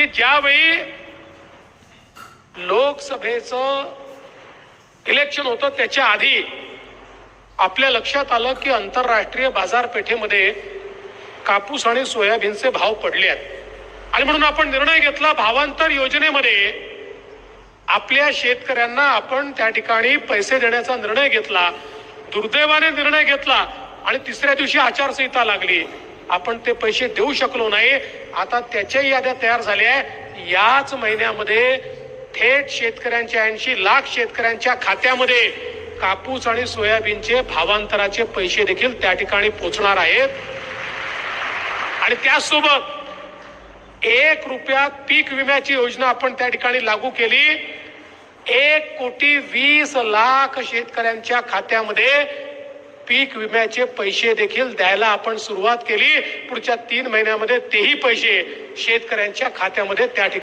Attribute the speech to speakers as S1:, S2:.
S1: की ज्यावेळी लोकसभेचं इलेक्शन होतं त्याच्या आधी आपल्या लक्षात आलं की आंतरराष्ट्रीय बाजारपेठेमध्ये कापूस आणि सोयाबीनचे भाव पडले आहेत. आणि म्हणून आपण निर्णय घेतला भावांतर योजनेमध्ये. आपल्या शेतकऱ्यांना आपण त्या ठिकाणी पैसे देण्याचा निर्णय घेतला दुर्दैवाने निर्णय घेतला आणि तिसऱ्या दिवशी आचारसंहिता लागली. आपण ते पैसे देऊ शकलो नाही. आता त्याच्याही याद्या तयार झाल्या याच महिन्यामध्ये थेट शेतकऱ्यांच्या ऐंशी लाख शेतकऱ्यांच्या खात्यामध्ये कापूस आणि सोयाबीनचे भावांतराचे पैसे देखील त्या ठिकाणी पोहोचणार आहेत. आणि त्यासोबत एक रुपयात पीक विम्याची योजना आपण त्या ठिकाणी लागू केली. एक कोटी वीस लाख शेतकऱ्यांच्या खात्यामध्ये पीक विम्याचे पैसे देखील द्यायला आपण सुरुवात केली. पुढच्या तीन महिन्यामध्ये तेही पैसे शेतकऱ्यांच्या खात्यामध्ये त्या ठिकाणी